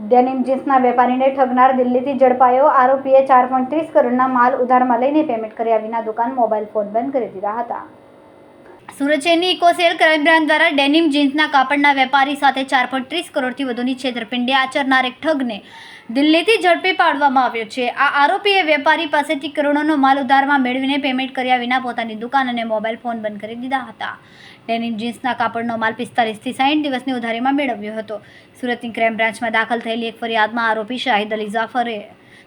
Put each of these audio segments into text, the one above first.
Denim જીન્સના વેપારીને ઠગનાર દિલ્હીથી ઝડપાયો આરોપીએ ચાર પોઈન્ટ ત્રીસ કરોડના માલ ઉધારમાં લઈને પેમેન્ટ કર્યા વિના દુકાન મોબાઈલ ફોન બંધ કરી દીધા હતા. Surat eco cell crime branch દ્વારા ડેનિમ જીન્સના કાપડના વેપારી સાથે ચાર પોઈન્ટ ત્રીસ કરોડથી વધુની છેતરપિંડી આચરનાર એક ઠગને દિલ્હીથી ઝડપી પાડવામાં આવ્યો છે. આ આરોપીએ વેપારી પાસેથી કરોડોનો માલ ઉધારમાં મેળવીને પેમેન્ટ કર્યા વિના પોતાની દુકાન અને મોબાઈલ ફોન બંધ કરી દીધા હતા. ડેનિમ જીન્સના કાપડનો માલ પિસ્તાલીસથી સાઠ દિવસની ઉધારીમાં મેળવ્યો હતો. સુરતની ક્રાઇમ બ્રાન્ચમાં દાખલ થયેલી એક ફરિયાદમાં આરોપી શાહિદ અલી જાફરે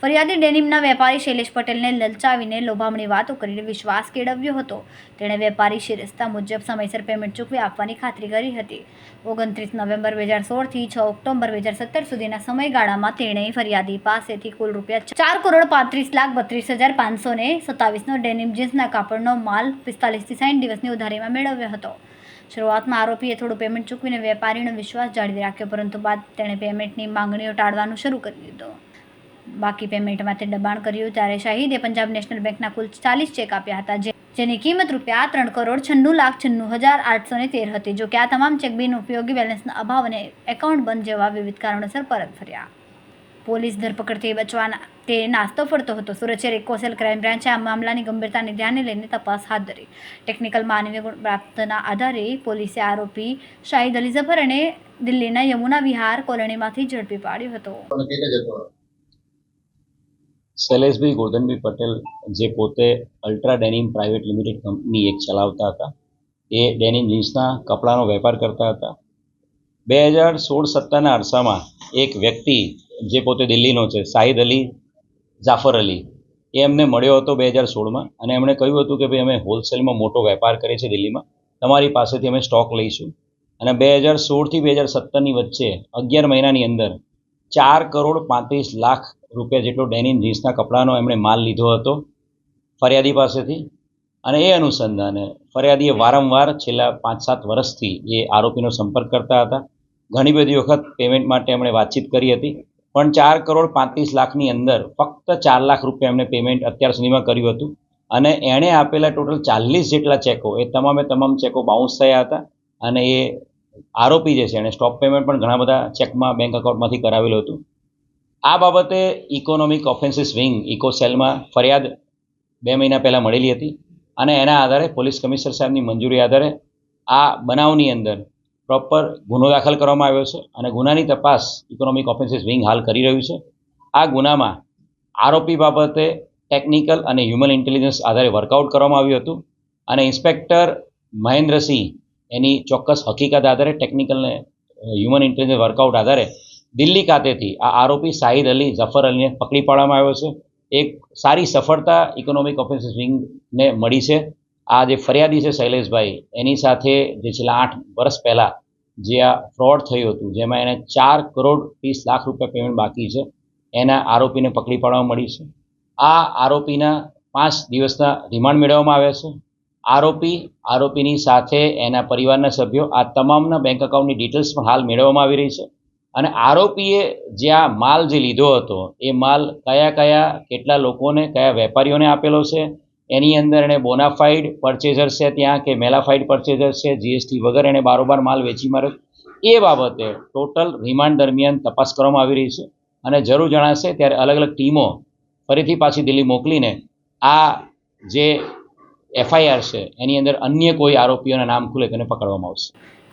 ફરિયાદી ડેનિમના વેપારી શૈલેષ પટેલને લલચાવીને લોભામણી વાતો કરીને વિશ્વાસ કેળવ્યો હતો. તેણે વેપારી શિરસ્તા મુજબ સમયસર પેમેન્ટ ચૂકવી આપવાની ખાતરી કરી હતી. ઓગણત્રીસ નવેમ્બર બે હજાર સોળથી છ ઓક્ટોબર બે હજાર સત્તર સુધીના સમયગાળામાં તેણે ફરિયાદી પાસેથી કુલ રૂપિયા ચાર કરોડ પાંત્રીસ લાખ બત્રીસ હજાર પાંચસો ને સત્તાવીસનો ડેનિમ જીન્સના કાપડનો માલ પિસ્તાલીસથી સાઠ દિવસની ઉધારીમાં મેળવ્યો હતો. શરૂઆતમાં આરોપીએ થોડું પેમેન્ટ ચૂકવીને વેપારીનો વિશ્વાસ જાળવી રાખ્યો, પરંતુ બાદ તેણે પેમેન્ટની માંગણીઓ ટાળવાનું શરૂ કરી દીધું. બાકી પેમેન્ટ માટે દબાણ કર્યું ત્યારે શાહિદે પંજાબ નેશનલ બેંકના કુલ ચાલીસ ચેક આપ્યા હતા, જે જેની કિંમત રૂપિયા ત્રણ કરોડ છન્નું લાખ છન્નું હજાર આઠસો ને તેર હતી, જો કે આ તમામ ચેક બિન ઉપયોગી બેલેન્સના અભાવ અને એકાઉન્ટ બંધ જેવા વિવિધ કારણોસર પરત ફર્યા. પોલીસ ધરપકડથી બચવાના તે નાસ્તો ફરતો હતો. સુરત શહેર કોસેલ ક્રાઇમ બ્રાન્ચે આ મામલાની ગંભીરતાને ધ્યાને લઈને તપાસ હાથ ધરી. ટેકનિકલ માનવીય ગુણ પ્રાપ્તના આધારે પોલીસે આરોપી શાહિદ અલી ઝફર અને દિલ્હીના યમુના વિહાર કોલોનીમાંથી ઝડપી પાડ્યો હતો? શૈલેષભાઈ ગોરધનભાઈ પટેલ જે પોતે ultra denim private limited company એક ચલાવતા હતા. એ ડેનિમ જીન્સના કપડાનો વેપાર કરતા હતા. બે હજાર સોળ સત્તરના અરસામાં એક વ્યક્તિ જે પોતે દિલ્હીનો છે શાહિદ અલી જાફર અલી, એ એમને મળ્યો હતો બે હજાર સોળમાં અને એમણે કહ્યું હતું કે ભાઈ, અમે હોલસેલમાં મોટો વેપાર કરીએ છીએ દિલ્હીમાં. તમારી પાસેથી અમે સ્ટોક લઈશું. અને બે હજાર સોળથી બે હજાર સત્તરની વચ્ચે અગિયાર મહિનાની અંદર ચાર કરોડ પાંત્રીસ લાખ રૂપિયા જેટલો ડેનિમ જીન્સના કપડાનો એમણે માલ લીધો હતો ફરિયાદી પાસેથી. અને એ અનુસંધાને ફરિયાદીએ વારંવાર છેલ્લા પાંચ સાત વર્ષથી એ આરોપીનો સંપર્ક કરતા હતા. ઘણી બધી વખત પેમેન્ટ માટે એમણે વાતચીત કરી હતી. પણ ચાર કરોડ પાંત્રીસ લાખની અંદર ફક્ત ચાર લાખ રૂપિયા એમણે પેમેન્ટ અત્યાર સુધીમાં કર્યું હતું. અને એણે આપેલા ટોટલ ચાલીસ જેટલા ચેકો, એ તમામે તમામ ચેકો બાઉન્સ થયા હતા. અને એ આરોપી જે છે, એણે સ્ટોપ પેમેન્ટ પણ ઘણા બધા ચેકમાં બેંક અકાઉન્ટમાંથી કરાવેલું હતું. આ બાબતે ઇકોનોમિક ઓફેન્સીસ વિંગ ઇકોસેલમાં ફરિયાદ બે મહિના પહેલાં મળેલી હતી અને એના આધારે પોલીસ કમિશનર સાહેબની મંજૂરી આધારે આ બનાવની અંદર પ્રોપર ગુનો દાખલ કરવામાં આવ્યો છે અને ગુનાની તપાસ ઇકોનોમિક ઓફેન્સીસ વિંગ હાલ કરી રહ્યું છે. આ ગુનામાં આરોપી બાબતે ટેકનિકલ અને હ્યુમન ઇન્ટેલિજન્સ આધારે વર્કઆઉટ કરવામાં આવ્યું હતું અને ઇન્સ્પેક્ટર મહેન્દ્રસિંહ એની ચોક્કસ હકીકત આધારે ટેકનિકલ ને હ્યુમન ઇન્ટેલિજન્સ વર્કઆઉટ આધારે દિલ્હી ખાતેથી આ આરોપી સાહિદ અલી જફર અલીને પકડી પાડવામાં આવ્યો છે. એક સારી સફળતા ઇકોનોમિક ઓફેન્સીસ વિંગને મળી છે. આ જે ફરિયાદી છે શૈલેષભાઈ, એની સાથે જે છેલ્લા આઠ વર્ષ પહેલાં જે આ ફ્રોડ થયું હતું, જેમાં એને ચાર કરોડ ત્રીસ લાખ રૂપિયા પેમેન્ટ બાકી છે, એના આરોપીને પકડી પાડવામાં મળી છે. આ આરોપીના પાંચ દિવસના રિમાન્ડ મેળવવામાં આવ્યા છે. આરોપી, આરોપીની સાથે એના પરિવારના સભ્યો, આ તમામના બેંક એકાઉન્ટની ડિટેલ્સ પણ હાલ મેળવવામાં આવી રહી છે. અને આરોપીએ જે આ માલ જે લીધો હતો, એ માલ કયા કયા કેટલા લોકોને, કયા વેપારીઓને આપેલો છે, એની અંદર એણે બોનાફાઈડ પરચેઝર છે ત્યાં કે મેલાફાઈડ પરચેઝર છે જીએસટી વગર એણે બારોબાર માલ વેચી માર્યો એ બાબતે ટોટલ રિમાન્ડ દરમિયાન તપાસ કરવામાં આવી રહી છે અને જરૂર જણાશે ત્યારે અલગ અલગ ટીમો ફરીથી પાછી દિલ્હી મોકલીને આ જે એફઆઈઆર છે, એની અંદર અન્ય કોઈ આરોપીઓના નામ ખુલે તેને પકડવામાં આવશે.